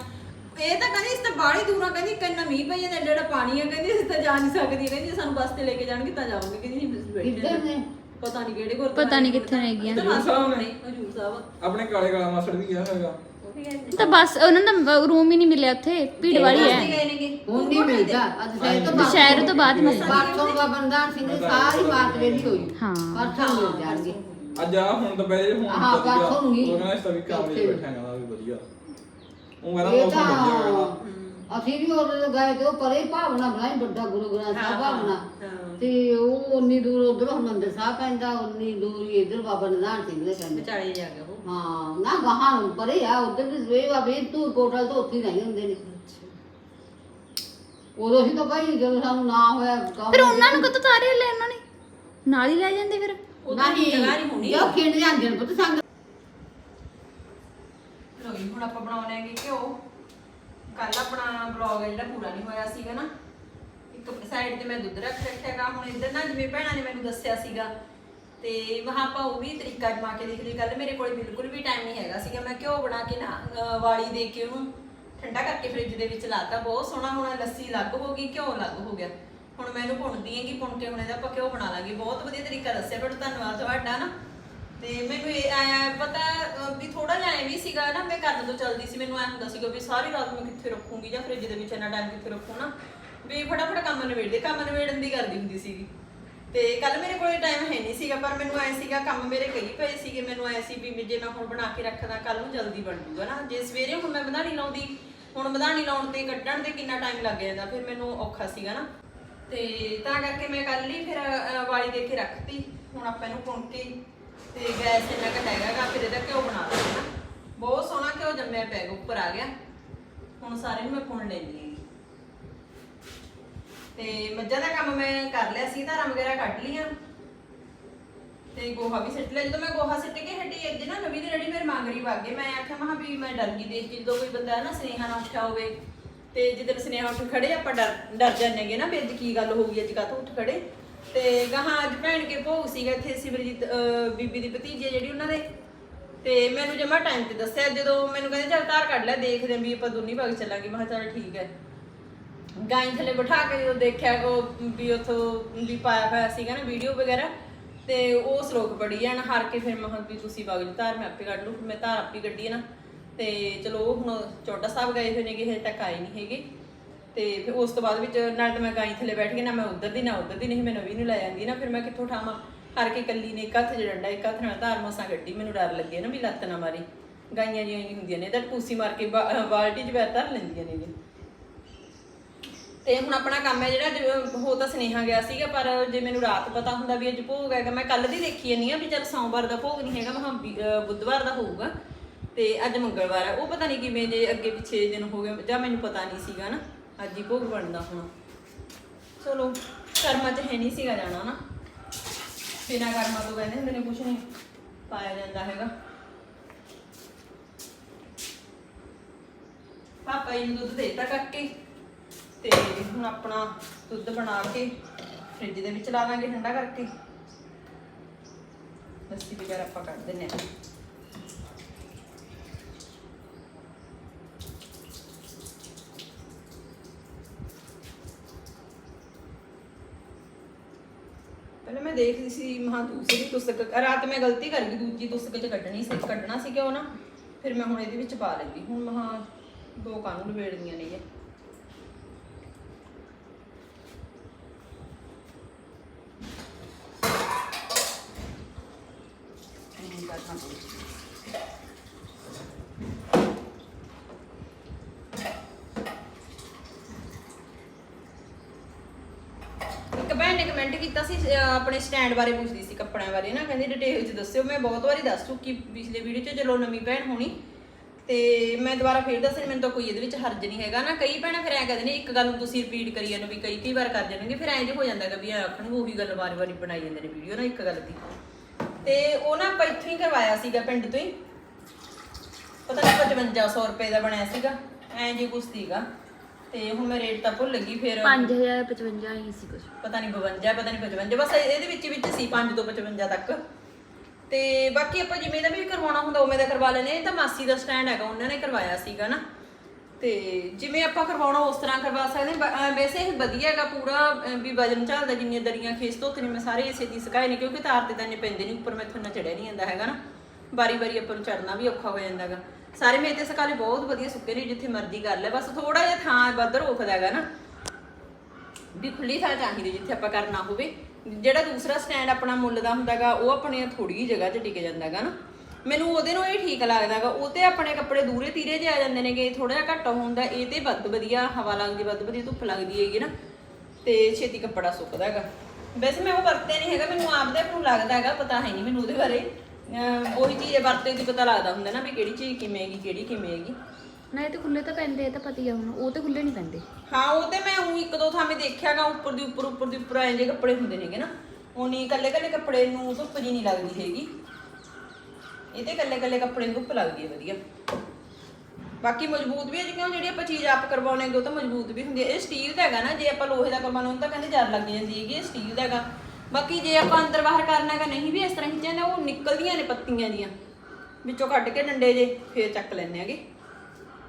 ਇਹ ਤਾਂ ਕਹਿੰਦੀ ਇਸ ਤਾਂ ਬਾੜੀ ਦੂਰਾਂ ਕਹਿੰਦੀ ਕੰਨਾ ਮੀਂਹ ਪਈ ਜਾਂਦਾ ਜਿਹੜਾ ਪਾਣੀ ਆ ਕਹਿੰਦੀ ਇਸ ਤਾਂ ਜਾ ਨਹੀਂ ਸਕਦੀ। ਕਹਿੰਦੀ ਸਾਨੂੰ ਬੱਸ ਤੇ ਲੈ ਕੇ ਜਾਣਗੇ ਤਾਂ ਜਾਵਾਂਗੇ ਕਹਿੰਦੀ ਨਹੀਂ ਬੈਠੇ ਨੇ? ਪਤਾ ਨਹੀਂ ਕਿਹੜੇ ਗੁਰਦੁਆਰੇ ਪਤਾ ਨੀ ਕਿੱਥੇ ਨੇ ਹੈਗੀਆਂ। ਹਜੂਰ ਸਾਹਿਬ ਨੇ। ਹਜੂਰ ਸਾਹਿਬ ਆਪਣੇ ਕਾਲੇ ਕਾਲਾ ਮਾਸੜ ਵੀ ਗਿਆ ਹੈਗਾ ਉਹ ਵੀ ਗਏ ਨੇ ਤਾਂ ਬਸ ਉਹਨਾਂ ਦਾ ਰੂਮ ਹੀ ਨਹੀਂ ਮਿਲਿਆ ਉੱਥੇ ਭੀੜ ਵਾਲੀ ਬੱਸ ਹੈ ਗਏ ਨੇਗੇ। ਹੁਣ ਨਹੀਂ ਮਿਲਦਾ ਅੱਜ ਸ਼ਹਿਰ ਤੋਂ ਬਾਅਦ ਦੁਸ਼ਹਿਰੇ ਤੋਂ ਬਾਅਦ ਮਿਲਦਾ ਪਰਸੋਂ ਦਾ ਬੰਦਾ ਸਿੰਘ ਦੀ ਸਾਰੀ ਬਾਤ ਵੇਲੀ ਹੋਈ ਹਾਂ। ਪਰਸੋਂ ਮਿਲ ਜਾਣਗੇ ਅੱਜ ਆ ਹੁਣ ਤਾਂ ਪਹਿਲੇ ਹੁਣ ਹਾਂ, ਤਾਂ ਪਰਸੋਂ ਨੂੰ ਹੀ। ਉਹ ਕਹਿੰਦਾ ਇਸ ਤਾਂ ਵੀ ਕਮਰੇ 'ਚ ਉੱਥੇ। ਬੈਠਾ ਹੈਗਾ ਵੀ ਵਧੀਆ ਉਹ ਕਹਿੰਦਾ ਇਹ ਮੌਸਮ ਵਧੀਆ ਤਾਂ ਹੋਇਆ ਅਸੀਂ ਵੀ ਉਦੋਂ ਗਏ ਤੇ ਉਹ ਪਰੇ ਭਾਵਨਾ ਬਣਾਈ ਵੱਡਾ ਗੁਰੂ ਗ੍ਰੰਥ ਸਾਹਿਬ ਭਾਵਨਾ। ਤੇ ਉਹ ਉਨੀ ਦੂਰ ਉਧਰ ਹਰਮੰਦਰ ਸਾਹਿਬ ਪੈਂਦਾ ਉਨੀ ਦੂਰ ਹੀ ਇਧਰ ਬਾਬਾ ਨਿਧਾਨ ਸਿੰਘ ਦੇ ਪੈਂਦਾ। ਵਿਚਾਲੇ ਜਾ ਗਿਆ ਉਹ। ਹਾਂ ਨਾ ਗਾਹਾਂ ਨੂੰ ਪਰੇ ਆ ਉਧਰ ਵੀ ਸਵੇ ਬਾਬੇ ਤੂੰ ਕੋਟਲ ਤੋਂ ਉੱਥੇ ਹੀ ਰਹਿ ਹੁੰਦੇ ਨੇ। ਉਦੋਂ ਹੀ ਤਾਂ ਭਾਈ ਜਦੋਂ ਸਾਨੂੰ ਨਾ ਹੋਇਆ ਕੰਮ ਫਿਰ ਉਹਨਾਂ ਨੂੰ ਕਦੋਂ ਤਾਰੇ ਲੈ ਉਹਨਾਂ ਨੇ? ਨਾਲ ਹੀ ਲੈ ਜਾਂਦੇ ਫਿਰ? ਨਹੀਂ ਨਹੀਂ ਜੋ ਖਿੰਡ ਜਾਂਦੇ ਨੇ ਪੁੱਤ ਸੰਗ। ਲੋ ਜੀ ਹੁਣ ਆਪਾਂ ਬਣਾਉਣੇ ਹੈਗੇ ਘਿਓ। ਕੱਲ ਆਪਣਾ ਬਲੌਗ ਜਿਹੜਾ ਪੂਰਾ ਨਹੀਂ ਹੋਇਆ ਸੀਗਾ ਨਾ, ਇੱਕ ਸਾਈਡ ਤੇ ਮੈਂ ਦੁੱਧ ਰੱਖ ਰੱਖਿਆਗਾ ਹੁਣ ਇੱਧਰ ਨਾ ਜਿਵੇਂ ਭੈਣਾਂ ਨੇ ਮੈਨੂੰ ਦੱਸਿਆ ਸੀਗਾ, ਤੇ ਮਹਾ ਆਪਾਂ ਉਹ ਵੀ ਤਰੀਕਾ ਜਮਾ ਕੇ ਦੇਖ ਲਈ ਕੱਲ ਮੇਰੇ ਕੋਲ ਬਿਲਕੁਲ ਵੀ ਟਾਈਮ ਨਹੀਂ ਹੈਗਾ ਸੀਗਾ, ਮੈਂ ਘਿਓ ਬਣਾ ਕੇ ਨਾ ਵਾਲੀ ਦੇ ਕੇ ਉਹਨੂੰ ਠੰਡਾ ਕਰਕੇ ਫ੍ਰਿਜ ਦੇ ਵਿੱਚ ਲਾਤਾ। ਬਹੁਤ ਸੋਹਣਾ ਹੁਣ, ਲੱਸੀ ਅਲੱਗ ਹੋ ਗਈ, ਘਿਓ ਅਲੱਗ ਹੋ ਗਿਆ। ਹੁਣ ਮੈਂ ਇਹਨੂੰ ਭੁੰਨਦੀ ਹੈਗੀ, ਭੁੰਨ ਕੇ ਹੁਣ ਇਹਦਾ ਆਪਾਂ ਘਿਓ ਬਣਾ ਲਾਂਗੇ। ਬਹੁਤ ਵਧੀਆ ਤਰੀਕਾ ਦੱਸਿਆ ਬਟ ਧੰਨਵਾਦ, ਤੁਹਾਡਾ ਨਾ ਤੇ ਮੈਨੂੰ ਇਹ ਆਇਆ ਪਤਾ ਅਹ, ਵੀ ਥੋੜਾ ਜਿਹਾ ਐ ਵੀ ਸੀਗਾ ਨਾ ਮੈਂ ਕਰਨ ਤੋਂ ਚਲਦੀ ਸੀ ਮੈਨੂੰ ਐ ਹੁੰਦਾ ਸੀਗਾ ਵੀ ਸਾਰੀ ਰਾਤ ਮੈਂ ਕਿੱਥੇ ਰੱਖੂੰਗੀ ਜਾਂ ਫ੍ਰਿਜ ਦੇ ਵਿੱਚ ਇੰਨਾ ਟਾਈਮ ਕਿੱਥੇ ਰੱਖੂ ਨਾ ਵੀ ਫਟਾਫਟ ਕੰਮ ਨਿਬੇੜਦੇ ਕੰਮ ਨਿਬੇੜਨ ਦੀ ਕਰਦੀ ਹੁੰਦੀ ਸੀਗੀ। ਤੇ ਕੱਲ ਮੇਰੇ ਕੋਲ ਟਾਈਮ ਹੈ ਨਹੀਂ ਸੀਗਾ ਪਰ ਮੈਨੂੰ ਐ ਸੀਗਾ ਕੰਮ ਮੇਰੇ ਕਈ ਪਏ ਸੀਗੇ ਮੈਨੂੰ ਐ ਸੀ ਵੀ ਜੇ ਮੈਂ ਹੁਣ ਬਣਾ ਕੇ ਰੱਖਦਾ ਕੱਲ ਨੂੰ ਜਲਦੀ ਬਣ ਜੂਗਾ ਨਾ। ਜੇ ਸਵੇਰੇ ਹੁਣ ਮੈਂ ਵਧਾਣੀ ਲਾਉਂਦੀ ਹੁਣ ਵਧਾਣੀ ਲਾਉਣ ਤੇ ਕੱਢਣ ਤੇ ਕਿੰਨਾ ਟਾਈਮ ਲੱਗ ਜਾਂਦਾ ਫਿਰ ਮੈਨੂੰ ਔਖਾ ਸੀਗਾ ਨਾ। ਤੇ ਤਾਂ ਕਰਕੇ ਮੈਂ ਕੱਲ ਹੀ ਫਿਰ ਅਹ, ਵਾਲੀ ਦੇ ਕੇ ਰੱਖਤੀ ਹੁਣ ਆਪਾਂ ਇਹਨੂੰ ਪੁਣ ਕੇ ਤੇ ਗੈਸ ਇੰਨਾ ਕੁ ਹੈਗਾਗਾ ਫਿਰ ਇਹਦਾ ਘਿਓ ਬਣਾ ਲੈਣਾ ਬਹੁਤ ਸੋਹਣਾ ਘਿਓ ਜੰਮਿਆ ਪਿਆ ਉੱਪਰ ਆ ਗਿਆ। ਹੁਣ ਸਾਰੇ ਨੂੰ ਮੈਂ ਪੁਣ ਲੈਂਦੀ ਹੈਗੀ ਤੇ ਮੱਝਾਂ ਦਾ ਕੰਮ ਮੈਂ ਕਰ ਲਿਆ ਸੀ, ਧਾਰਾਂ ਵਗੈਰਾ ਕੱਢ ਲੀਆਂ ਤੇ ਗੋਹਾ ਵੀ ਸਿੱਟ ਲਿਆ। ਜਦੋਂ ਮੈਂ ਗੋਹਾ ਸਿੱਟ ਕੇ ਹਟੀ ਅੱਜ ਨਾ ਨਵੀਂ ਦੀ ਰੈਡੀ ਮੇਰੇ ਮੰਗਰੀ ਵਗ ਗਏ। ਮੈਂ ਆਖਿਆ ਮਹਾ ਵੀ ਮੈਂ ਡਰ ਗਈ ਦੇਖ ਜਦੋਂ ਕੋਈ ਬੰਦਾ ਨਾ ਸਨੇਹਾ ਨਾ ਉੱਠਿਆ ਹੋਵੇ। ਤੇ ਜਿੱਦਣ ਸਨੇਹਾ ਉੱਠ ਖੜੇ, ਆਪਾਂ ਡਰ ਡਰ ਜਾਂਦੇਗੇ ਨਾ ਵੀ ਅੱਜ ਕੀ ਗੱਲ ਹੋ ਗਈ, ਅੱਜ ਕਾਹਤੋਂ ਉੱਠ ਖੜੇ। ਤੇ ਗਾਹਾਂ ਅੱਜ ਭੈਣ ਕੇ ਭੋਗ ਸੀਗਾ ਇੱਥੇ ਸਿਮਰਜੀਤ ਅਹ, ਬੀਬੀ ਦੀ ਭਤੀਜੀ ਹੈ ਜਿਹੜੀ ਉਹਨਾਂ ਦੇ। ਤੇ ਮੈਨੂੰ ਜਮਾ ਟਾਈਮ ਤੇ ਦੱਸਿਆ ਜਦੋਂ ਮੈਨੂੰ ਕਹਿੰਦੇ ਚੱਲ ਧਾਰ ਕੱਢ ਲੈ ਦੇਖਦੇ ਆਂ ਵੀ ਆਪਾਂ ਦੋਨੀ ਭਾਗ ਚੱਲਾਂਗੇ। ਮੈਂ ਕਿਹਾ ਚੱਲ ਠੀਕ ਹੈ। ਗਾਂ ਥੱਲੇ ਬਿਠਾ ਕੇ ਜਦੋਂ ਦੇਖਿਆ ਉਹ ਵੀ ਉਥੋਂ ਵੀ ਪਾਇਆ ਹੋਇਆ ਸੀਗਾ ਨਾ ਵੀਡੀਓ ਵਗੈਰਾ ਤੇ ਉਹ ਸ਼ਲੋਕ ਪੜੀ ਜਾਣ ਹਾਰ ਕੇ ਫਿਰ ਮੈਂ ਕਿਹਾ ਵੀ ਤੁਸੀਂ ਵਗ ਜੀ ਧਾਰ ਮੈਂ ਆਪੇ ਕੱਢ ਲੂ ਫਿਰ ਮੈਂ ਧਾਰ ਆਪੇ ਕੱਢੀ ਹੈ ਨਾ। ਤੇ ਚਲੋ ਉਹ ਹੁਣ ਚੋਟਾ ਸਾਹਿਬ ਗਏ ਹੋਏ ਨੇਗੇ ਹਜੇ ਤੱਕ ਆਏ ਨਹੀਂ ਹੈਗੇ। ਤੇ ਫਿਰ ਉਸ ਤੋਂ ਬਾਅਦ ਵਿੱਚ ਨਾਲ ਤਾਂ ਮੈਂ ਗਾਈ ਥੱਲੇ ਬੈਠ ਕੇ ਨਾ ਮੈਂ ਉਧਰ ਦੀ ਨਾ ਉਧਰ ਦੀ ਨਹੀਂ ਮੈਂ ਨਵੀਂ ਨੂੰ ਲੈ ਜਾਂਦੀ ਨਾ ਫਿਰ ਮੈਂ ਕਿੱਥੋਂ ਠਾਵਾਂ ਹਰ ਕੇ ਕੱਲੀ ਨੇ ਇੱਕ ਹੱਥ ਜੜੰਡਾ ਇੱਕ ਹੱਥ ਨਾਲ ਧਾਰ ਮਸਾਂ ਗੱਡੀ ਮੈਨੂੰ ਡਰ ਲੱਗੇ ਨਾ ਵੀ ਲੱਤ ਨਾ ਮਾਰੀ। ਗਾਈਆਂ ਜਿਹੀਆਂ ਹੀ ਹੁੰਦੀਆਂ ਨੇ ਤਾਂ ਟੂਸੀ ਮਾਰ ਕੇ ਬਾ- ਬਾਲਟੀ 'ਚ ਬੈਠ ਧਰ ਲੈਂਦੀਆਂ ਨੇ ਤੇ ਹੁਣ ਆਪਣਾ ਕੰਮ ਹੈ ਜਿਹੜਾ ਜਿਵੇਂ ਹੋ ਤਾਂ ਸੁਨੇਹਾ ਗਿਆ ਸੀਗਾ ਪਰ ਜੇ ਮੈਨੂੰ ਰਾਤ ਪਤਾ ਹੁੰਦਾ ਵੀ ਅੱਜ ਭੋਗ ਹੈਗਾ ਮੈਂ ਕੱਲ ਦੀ ਦੇਖੀ ਜਾਂਦੀ ਆ ਵੀ ਚੱਲ ਸੋਮਵਾਰ ਦਾ ਭੋਗ ਨਹੀਂ ਹੈਗਾ ਮੈਂ ਕਿਹਾ ਵੀ, ਬੁੱਧਵਾਰ ਦਾ ਹੋਊਗਾ। ਤੇ ਅੱਜ ਮੰਗਲਵਾਰ ਹੈ ਉਹ ਪਤਾ ਨਹੀਂ ਕਿਵੇਂ ਜੇ ਅੱਗੇ ਪਿੱਛੇ ਦਿਨ ਹੋ ਗਏ ਜਾਂ ਮੈਨੂੰ ਪਤਾ ਨਹੀਂ ਸੀਗਾ ਨਾ। ਅੱਜ ਹੀ ਭੋਗ ਬਣਦਾ ਹੁਣ। ਚਲੋ, ਕਰਮਾਂ 'ਚ ਹੈ ਨਹੀਂ ਸੀਗਾ ਜਾਣਾ ਨਾ। ਬਿਨਾਂ ਕਰਮਾਂ ਤੋਂ ਕਹਿੰਦੇ ਹੁੰਦੇ ਨੇ ਕੁਝ ਨਹੀਂ ਪਾਇਆ ਜਾਂਦਾ ਹੈਗਾ। ਪਾਪਾ ਜੀ ਨੂੰ ਦੁੱਧ ਦੇਤਾ ਕਰਕੇ ਤੇ ਹੁਣ ਆਪਣਾ ਦੁੱਧ ਬਣਾ ਕੇ ਫ੍ਰਿਜ ਦੇ ਵਿੱਚ ਲਾ ਦਾਂਗੇ ਠੰਡਾ ਕਰਕੇ। ਲੱਸੀ ਵਗੈਰਾ ਆਪਾਂ ਕੱਢ ਦਿੰਨੇ ਆ ਪਹਿਲਾਂ ਮੈਂ ਦੇਖਦੀ ਸੀ ਮਹਾ ਦੂਸਰੀ ਪੁਸਤਕ, ਰਾਤ ਮੈਂ ਗਲਤੀ ਕਰ ਗਈ, ਦੂਜੀ ਪੁਸਤਕ ਚ ਕੱਢਣੀ ਸੀ ਕੱਢਣਾ ਸੀ ਕਿ ਉਹ ਨਾ? ਫਿਰ ਮੈਂ ਹੁਣ ਇਹਦੇ ਵਿੱਚ ਪਾ ਲਈ ਹੁਣ ਮਹਾ ਦੋ ਕਾਨੂੰਨ ਲਵੇੜਨੀਆਂ ਨੇ ਐਂ ਕਰਨਾ ਪਊ। ਇੱਕ ਭੈਣ ਨੇ ਕਮੈਂਟ ਕੀਤਾ ਸੀ ਅਹ ਆਪਣੇ ਸਟੈਂਡ ਬਾਰੇ ਪੁੱਛਦੀ ਸੀ ਕੱਪੜਿਆਂ ਬਾਰੇ, ਨਾ ਕਹਿੰਦੀ ਡਿਟੇਲ ਚ ਦੱਸਿਓ, ਮੈਂ ਬਹੁਤ ਵਾਰੀ ਦੱਸ ਚੁੱਕੀ ਪਿਛਲੇ ਵੀਡੀਓ ਚ ਚਲੋ ਨਵੀਂ ਭੈਣ ਹੋਣੀ, ਤੇ ਮੈਂ ਦੁਬਾਰਾ ਫੇਰ ਦੱਸਣੀ, ਮੈਨੂੰ ਤਾਂ ਕੋਈ ਇਹਦੇ ਵਿੱਚ ਹਰਜ ਨਹੀਂ ਹੈਗਾ। ਨਾ ਕਈ ਭੈਣਾਂ ਫਿਰ ਐਂ ਕਹਿੰਦੇ ਨੇ, ਇੱਕ ਗੱਲ ਨੂੰ ਤੁਸੀਂ ਰਿਪੀਟ ਕਰੀ ਜਾਂਦੇ ਵੀ ਕਈ ਕਈ ਵਾਰ ਕਰ ਜਾਂਦੇ ਫਿਰ ਐਂ ਜੇ ਹੋ ਜਾਂਦਾ ਹੈਗਾ ਵੀ ਆਖਣਗੇ ਉਹੀ ਗੱਲ ਵਾਰੀ-ਵਾਰੀ ਬਣਾਈ ਜਾਂਦੇ ਨੇ ਵੀਡੀਓ ਨਾ ਇੱਕ ਗੱਲ ਦੀ। ਤੇ ਉਹ ਨਾ ਆਪਾਂ ਇੱਥੋਂ ਹੀ ਕਰਵਾਇਆ ਸੀਗਾ ਪਿੰਡ ਤੋਂ ਹੀ। ਪਤਾ ਨਹੀਂ 5500 ਰੁਪਏ ਦਾ ਬਣਿਆ ਸੀਗਾ, ਐਂ ਜੇ ਕੁਛ ਸੀਗਾ। ਤੇ ਹੁਣ ਮੈਂ ਰੇਟ ਤਾਂ ਭੁੱਲ ਗਈ ਫਿਰ। 5055 ਹੀ ਸੀ ਕੁਝ ਪਤਾ ਨਹੀਂ 52 ਪਤਾ ਨਹੀਂ 55 ਬਸ ਇਹਦੇ ਵਿੱਚ ਵਿੱਚ ਸੀ 5 ਤੋਂ 55 ਤੱਕ। ਤੇ ਬਾਕੀ ਆਪਾਂ ਜਿਵੇਂ ਦਾ ਵੀ ਕਰਵਾਉਣਾ ਹੁੰਦਾ ਉਵੇਂ ਦਾ ਕਰਵਾ ਲੈਨੇ ਇਹ ਤਾਂ ਮਾਸੀ ਦਾ ਸਟੈਂਡ ਹੈਗਾ ਉਹਨਾਂ ਨੇ ਕਰਵਾਇਆ ਸੀਗਾ ਨਾ। ਤੇ ਜਿਵੇਂ ਆਪਾਂ ਕਰਵਾਉਣਾ ਉਸ ਤਰ੍ਹਾਂ ਕਰਵਾ ਸਕਦੇ ਹਾਂ। ਵੈਸੇ ਇਹ ਵਧੀਆ ਹੈਗਾ ਪੂਰਾ ਵੀ ਵਜਨ ਝਾਲਦਾ ਜਿੰਨੀਆਂ ਦਰੀਆਂ ਖੇਸ ਧੋਤੇ ਨੇ ਮੈਂ ਸਾਰੇ ਇਸੇ ਦੀ ਸਕਾਏ ਨੇ ਕਿਉਂਕਿ ਤਾਰ ਤੇ ਤਾਂ ਇੰਨੇ ਪੈਂਦੇ ਨਹੀਂ ਉੱਪਰ ਮੈਥੋਂ ਨਾ ਚੜਿਆ ਨਹੀਂ ਜਾਂਦਾ ਹੈਗਾ ਨਾ। ਬਾਰੀ ਬਾਰੀ ਆਪਾਂ ਨੂੰ ਚੜਨਾ ਵੀ ਔਖਾ ਹੋ ਜਾਂਦਾ ਹੈਗਾ। ਸਾਰੇ ਮੇਰੇ ਤੇ ਸਕਾਲੇ ਬਹੁਤ ਵਧੀਆ ਸੁੱਕੇ ਨੇ, ਜਿੱਥੇ ਮਰਜ਼ੀ ਕਰ ਲੈ। ਬਸ ਥੋੜਾ ਜਿਹਾ ਥਾਂ ਵੱਧ ਰੋਕਦਾ ਹੈਗਾ ਨਾ। ਵੀ ਖੁੱਲੀ ਥਾਂ ਚਾਹੀਦੀ ਜਿੱਥੇ ਆਪਾਂ ਕਰਨਾ ਹੋਵੇ। ਜਿਹੜਾ ਦੂਸਰਾ ਸਟੈਂਡ ਆਪਣਾ ਮੁੱਲ ਦਾ ਹੁੰਦਾਗਾ ਉਹ ਆਪਣੇ ਥੋੜੀ ਜਿਹੀ ਜਗ੍ਹਾ 'ਚ ਟਿਕ ਜਾਂਦਾਗਾ ਨਾ। ਮੈਨੂੰ ਉਹਦੇ ਨੂੰ ਇਹ ਠੀਕ ਲੱਗਦਾਗਾ ਉਹ ਤੇ ਆਪਣੇ ਕੱਪੜੇ ਦੂਰੇ ਤੀਰੇ ਜੇ ਆ ਜਾਂਦੇ ਨੇਗੇ ਥੋੜਾ ਜਿਹਾ ਘੱਟ ਹੁੰਦਾ ਇਹ ਤੇ ਵੱਧ ਵਧੀਆ, ਹਵਾ ਲੱਗਦੀ, ਵੱਧ ਵਧੀਆ, ਧੁੱਪ ਲੱਗਦੀ ਹੈਗੀ ਨਾ। ਤੇ ਛੇਤੀ ਕੱਪੜਾ ਸੁੱਕਦਾ ਹੈਗਾ ਵੈਸੇ ਮੈਂ ਉਹ ਵਰਤੇ ਨਹੀਂ ਹੈਗਾ, ਮੈਨੂੰ ਆਪਦੇ ਆਪ ਨੂੰ ਲੱਗਦਾ ਹੈਗਾ ਪਤਾ ਹੈ ਨਹੀਂ ਮੈਨੂੰ ਉਹਦੇ ਬਾਰੇ। ਅਹ ਉਹੀ ਚੀਜ਼ ਵਰਤੇ ਦੀ ਪਤਾ ਲੱਗਦਾ ਹੁੰਦਾ ਨਾ ਵੀ ਕਿਹੜੀ ਚੀਜ਼ ਕਿਵੇਂ ਹੈਗੀ ਕਿਹੜੀ ਕਿਵੇਂ ਹੈਗੀ। ਨਾ ਇਹ ਤੇ ਖੁੱਲੇ ਤਾਂ ਪੈਂਦੇ ਇਹ ਤਾਂ ਪਤੀ ਆ ਹੁਣ ਉਹ ਤੇ ਖੁੱਲੇ ਨਹੀਂ ਪੈਂਦੇ। ਹਾਂ ਉਹ ਤੇ ਮੈਂ ਉਹ ਇੱਕ ਦੋ ਥਾਂ ਮੈਂ ਦੇਖਿਆਗਾ ਉੱਪਰ ਦੀ ਉੱਪਰ ਉੱਪਰ ਦੀ ਉੱਪਰ ਐਂ ਜੇ ਕੱਪੜੇ ਹੁੰਦੇ ਨੇਗੇ ਨਾ। ਉਨੀ ਕੱਲੇ ਕੱਲੇ ਕੱਪੜੇ ਨੂੰ ਧੁੱਪ ਜੀ ਨਹੀਂ ਲੱਗਦੀ ਹੈਗੀ। ਇਹ ਤੇ ਕੱਲੇ ਕੱਲੇ ਕੱਪੜੇ ਨੂੰ ਧੁੱਪ ਲੱਗਦੀ ਹੈ ਵਧੀਆ। ਬਾਕੀ ਮਜ਼ਬੂਤ ਵੀ ਹੈ ਜੀ ਕਿਉਂ ਜਿਹੜੀ ਆਪਾਂ ਚੀਜ਼ ਆਪ ਕਰਵਾਉਣੇ ਉਹ ਤਾਂ ਮਜ਼ਬੂਤ ਵੀ ਹੁੰਦੀ ਹੈ ਇਹ ਸਟੀਲ ਦਾ ਹੈਗਾ ਨਾ ਜੇ ਆਪਾਂ ਲੋਹੇ ਦਾ ਕਰਵਾਉਣਾ ਉਹ ਤਾਂ ਕਹਿੰਦੇ ਜਰ ਲੱਗ ਜਾਂਦੀ ਹੈਗੀ ਇਹ ਸਟੀਲ ਦਾ ਹੈਗਾ। ਬਾਕੀ ਜੇ ਆਪਾਂ ਅੰਦਰ ਬਾਹਰ ਕਰਨਾ ਹੈਗਾ ਨਹੀਂ ਵੀ ਇਸ ਤਰ੍ਹਾਂ ਖਿੱਚਿਆ ਉਹ ਨਿਕਲਦੀਆਂ ਨੇ ਪੱਤੀਆਂ ਦੀਆਂ ਵਿੱਚੋਂ ਕੱਢ ਕੇ ਡੰਡੇ ਜੇ ਫੇਰ ਚੱਕ ਲੈਂਦੇ ਹੈਗੇ।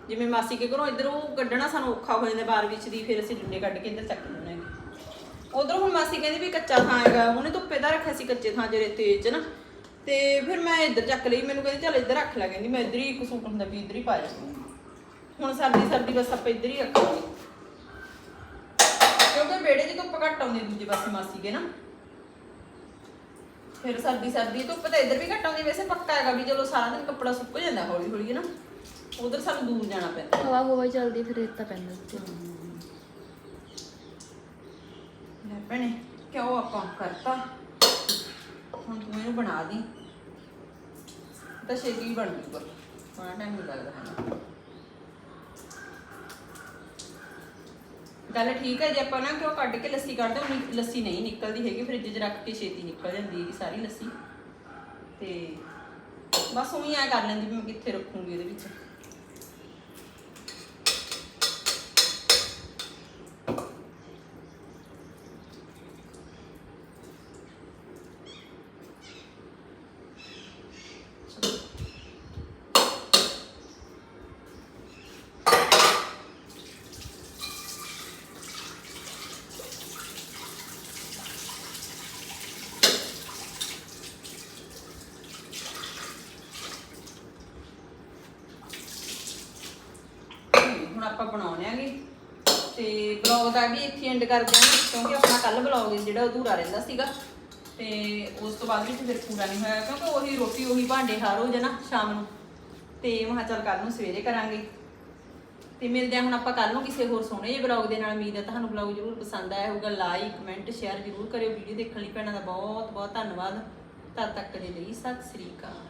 ਜਿਵੇਂ ਮਾਸੀ ਕੇ ਘਰੋਂ ਇੱਧਰੋਂ ਕੱਢਣਾ ਸਾਨੂੰ ਔਖਾ ਹੋ ਜਾਂਦਾ ਬਾਰ ਵਿੱਚ ਦੀ, ਫਿਰ ਅਸੀਂ ਡੰਡੇ ਕੱਢ ਕੇ ਇੱਧਰ ਚੱਕ ਲੈਂਦੇ ਹੈਗੇ। ਉਧਰ ਹੁਣ ਮਾਸੀ ਕਹਿੰਦੀ ਵੀ ਕੱਚਾ ਥਾਂ ਹੈਗਾ, ਉਹਨੇ ਧੁੱਪੇ ਦਾ ਰੱਖਿਆ ਸੀ ਕੱਚੇ ਥਾਂ ਜਿਹੜੇ ਤੇਜ਼ ਚ ਨਾ। ਤੇ ਫਿਰ ਮੈਂ ਇੱਧਰ ਚੱਕ ਲਈ, ਮੈਨੂੰ ਕਹਿੰਦੀ ਚੱਲ ਇੱਧਰ ਰੱਖ ਲੈ, ਕਹਿੰਦੀ ਮੈਂ ਇੱਧਰ ਹੀ ਇੱਕ ਸੂਟ ਹੁੰਦਾ ਵੀ ਇੱਧਰ ਹੀ ਪਾ ਜਾਵਾਂਗੀ ਹੁਣ ਸਰਦੀ ਸਰਦੀ ਬਸ ਆਪਾਂ ਇੱਧਰ ਹੀ ਰੱਖਾਂਗੇ। ਕਿਉਂਕਿ ਵਿਹੜੇ 'ਚ ਧੁੱਪ ਘੱਟ ਆਉਂਦੀ ਦੂਜੇ ਪਾਸੇ ਮਾਸੀ ਕੇ ਨਾ। ਫਿਰ ਸਰਦੀ ਸਰਦੀ ਧੁੱਪ ਤਾਂ ਇੱਧਰ ਵੀ ਘੱਟ ਆਉਂਦੀ ਵੈਸੇ ਪੱਕਾ ਹੈਗਾ ਵੀ ਚਲੋ ਸਾਰਾ ਦਿਨ ਕੱਪੜਾ ਸੁੱਕ ਜਾਂਦਾ ਹੌਲੀ ਹੌਲੀ ਨਾ ਉਧਰ ਸਾਨੂੰ ਦੂਰ ਜਾਣਾ ਪੈਂਦਾ। ਹਵਾ ਹਵਾ ਚੱਲਦੀ ਫਿਰ ਰੇਤਾ ਪੈਂਦਾ। ਉੱਤੇ ਲੈ ਭੈਣੇ ਕਿਉਂ ਆਪਾਂ ਕਰਤਾ? ਹੁਣ ਤੂੰ ਇਹਨੂੰ ਬਣਾ ਦੀ। ਤਾਂ ਛੇਤੀ ਬਣ ਜੂਗਾ। ਬੜਾ ਟਾਈਮ ਲੱਗਦਾ। ਹੈ ਗੱਲ ਠੀਕ ਹੈ, ਜੇ ਆਪਾਂ ਨਾ ਕਿਉਂ ਕੱਢ ਕੇ ਲੱਸੀ ਕੱਢਦੇ ਹਾਂ, ਉਨੀ ਲੱਸੀ ਨਹੀਂ ਨਿਕਲਦੀ ਹੈਗੀ ਫ੍ਰਿਜ 'ਚ ਰੱਖ ਕੇ ਛੇਤੀ ਨਿਕਲ ਜਾਂਦੀ ਹੈਗੀ ਸਾਰੀ ਲੱਸੀ। ਤੇ ਬਸ ਉਹੀ ਐ ਕਰ ਲੈਂਦੀ ਵੀ ਮੈਂ ਕਿੱਥੇ ਰੱਖੂੰਗੀ ਇਹਦੇ ਵਿੱਚ ਹੁਣ ਆਪਾਂ ਬਣਾਉਣੇ ਆਗੇ। ਤੇ ਬਲੌਗ ਦਾ ਵੀ ਇੱਥੇ ਐਂਡ ਕਰਦੇ ਹਾਂ ਕਿਉਂਕਿ ਆਪਣਾ ਕੱਲ ਬਲੌਗ ਜਿਹੜਾ ਅਧੂਰਾ ਰਹਿੰਦਾ ਸੀਗਾ। ਤੇ ਉਸ ਤੋਂ ਬਾਅਦ ਵਿੱਚ ਫਿਰ ਪੂਰਾ ਨਹੀਂ ਹੋਇਆ, ਕਿਉਂਕਿ ਉਹੀ ਰੋਟੀ, ਉਹੀ ਭਾਂਡੇ ਹਾਰ ਹੋ ਜਾਣਾ ਸ਼ਾਮ ਨੂੰ। ਤੇ ਮੈਂ ਕਿਹਾ ਚੱਲ ਕੱਲ ਨੂੰ ਸਵੇਰੇ ਕਰਾਂਗੇ। ਤੇ ਮਿਲਦੇ ਹਾਂ ਹੁਣ ਆਪਾਂ ਕੱਲ ਨੂੰ ਕਿਸੇ ਹੋਰ ਸੋਹਣੇ ਜਿਹੇ ਬਲੌਗ ਦੇ ਨਾਲ। ਉਮੀਦ ਹੈ ਤੁਹਾਨੂੰ ਬਲੌਗ ਜ਼ਰੂਰ ਪਸੰਦ ਆਇਆ ਹੋਊਗਾ। ਲਾਈਕ ਕਮੈਂਟ ਸ਼ੇਅਰ ਜ਼ਰੂਰ ਕਰਿਓ। ਵੀਡੀਓ ਦੇਖਣ ਲਈ ਭੈਣਾਂ ਦਾ ਬਹੁਤ ਬਹੁਤ ਧੰਨਵਾਦ। ਤਦ ਤੱਕ ਦੇ ਲਈ ਸਤਿ ਸ੍ਰੀ ਅਕਾਲ।